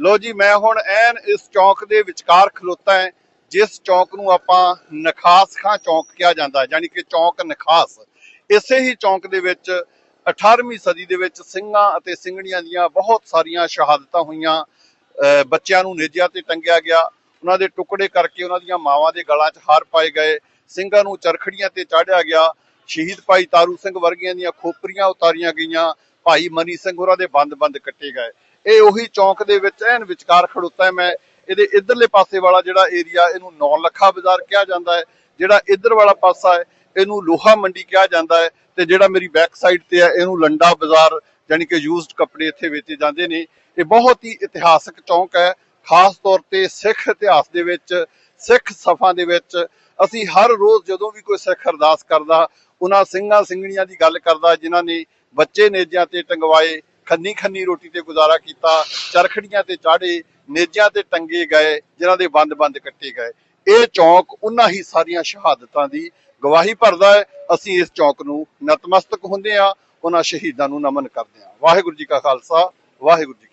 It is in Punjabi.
ਲੋ ਜੀ, ਮੈਂ ਹੁਣ ਐਨ ਇਸ ਚੌਂਕ ਦੇ ਵਿਚਕਾਰ ਖਲੋਤਾ ਹਾਂ, ਜਿਸ ਚੌਂਕ ਨੂੰ ਆਪਾਂ ਨਖਾਸ ਖਾਂ ਚੌਂਕ ਕਿਹਾ ਜਾਂਦਾ ਹੈ, ਯਾਨੀ ਕਿ ਚੌਂਕ ਨਖਾਸ। ਇਸੇ ਹੀ ਚੌਂਕ ਦੇ ਵਿੱਚ 18ਵੀਂ ਸਦੀ ਦੇ ਵਿੱਚ ਸਿੰਘਾਂ ਅਤੇ ਸਿੰਘਣੀਆਂ ਦੀਆਂ ਬਹੁਤ ਸਾਰੀਆਂ ਸ਼ਹਾਦਤਾਂ ਹੋਈਆਂ, ਅਹ ਬੱਚਿਆਂ ਨੂੰ ਨੇਜਿਆਂ ਤੇ ਟੰਗਿਆ ਗਿਆ। ਉਹਨਾਂ ਦੇ ਟੁਕੜੇ ਕਰਕੇ ਉਹਨਾਂ ਦੀਆਂ ਮਾਵਾਂ ਦੇ ਗਲਾਂ 'ਚ ਹਾਰ ਪਾਏ ਗਏ। ਸਿੰਘਾਂ ਨੂੰ ਚਰਖੜੀਆਂ ਤੇ ਚਾੜਿਆ ਗਿਆ। ਸ਼ਹੀਦ ਭਾਈ ਤਾਰੂ ਸਿੰਘ ਵਰਗੀਆਂ ਦੀਆਂ ਖੋਪਰੀਆਂ ਉਤਾਰੀਆਂ ਗਈਆਂ। ਭਾਈ ਮਨੀ ਸਿੰਘ ਹੋਰਾਂ ਦੇ ਬੰਦ-ਬੰਦ ਕੱਟੇ ਗਏ। ਇਹ ਉਹੀ ਚੌਂਕ ਦੇ ਵਿੱਚ ਐਨ ਵਿਚਕਾਰ ਖੜੋਤਾ ਹੈ। ਮੈਂ ਇਹਦੇ ਇਧਰਲੇ ਪਾਸੇ ਵਾਲਾ ਜਿਹੜਾ ਏਰੀਆ, ਇਹਨੂੰ ਨੌ ਲੱਖਾ ਬਾਜ਼ਾਰ ਕਿਹਾ ਜਾਂਦਾ ਹੈ। ਜਿਹੜਾ ਇਧਰ ਵਾਲਾ ਪਾਸਾ ਹੈ, ਇਹਨੂੰ ਲੋਹਾ ਮੰਡੀ ਕਿਹਾ ਜਾਂਦਾ ਹੈ ਤੇ ਜਿਹੜਾ ਮੇਰੀ ਬੈਕ ਸਾਈਡ ਤੇ ਹੈ, ਇਹਨੂੰ ਲੰਡਾ ਬਾਜ਼ਾਰ ਯਾਨੀ ਕਿ ਯੂਜ਼ਡ ਕੱਪੜੇ ਇੱਥੇ ਵੇਚੇ ਜਾਂਦੇ ਨੇ। ਇਹ ਬਹੁਤ ਹੀ ਇਤਿਹਾਸਕ ਚੌਂਕ ਹੈ। ਖਾਸ ਤੌਰ ਤੇ ਸਿੱਖ ਇਤਿਹਾਸ ਦੇ ਵਿੱਚ, ਸਿੱਖ ਸਫਾਂ ਦੇ ਵਿੱਚ ਅਸੀਂ ਹਰ ਰੋਜ਼ ਜਦੋਂ ਵੀ ਕੋਈ ਸਿੱਖ ਅਰਦਾਸ ਕਰਦਾ, ਉਹਨਾਂ ਸਿੰਘਾਂ ਸਿੰਘਣੀਆਂ ਦੀ ਗੱਲ ਕਰਦਾ, ਜਿਨ੍ਹਾਂ ਨੇ ਬੱਚੇ ਨੇਜਿਆਂ ਤੇ ਟੰਗਵਾਏ ਖੰਨੀ ਖੰਨੀ ਰੋਟੀ ਤੇ ਗੁਜ਼ਾਰਾ ਕੀਤਾ, ਚਰਖੜੀਆਂ ਤੇ ਚਾੜੇ, ਨੇਜਿਆਂ ਤੇ ਟੰਗੇ ਗਏ, ਜਿਨ੍ਹਾਂ ਦੇ ਬੰਦ-ਬੰਦ ਕੱਟੇ ਗਏ। ਇਹ ਚੌਕ ਉਹਨਾਂ ਹੀ ਸਾਰੀਆਂ ਸ਼ਹਾਦਤਾਂ ਦੀ ਗਵਾਹੀ ਭਰਦਾ ਹੈ। ਅਸੀਂ ਇਸ ਚੌਕ ਨੂੰ ਨਤਮਸਤਕ ਹੁੰਦੇ ਆ ਉਹਨਾਂ ਸ਼ਹੀਦਾਂ ਨੂੰ ਨਮਨ ਕਰਦੇ ਹਾਂ। ਵਾਹਿਗੁਰੂ ਜੀ ਕਾ ਖਾਲਸਾ, ਵਾਹਿਗੁਰੂ ਜੀ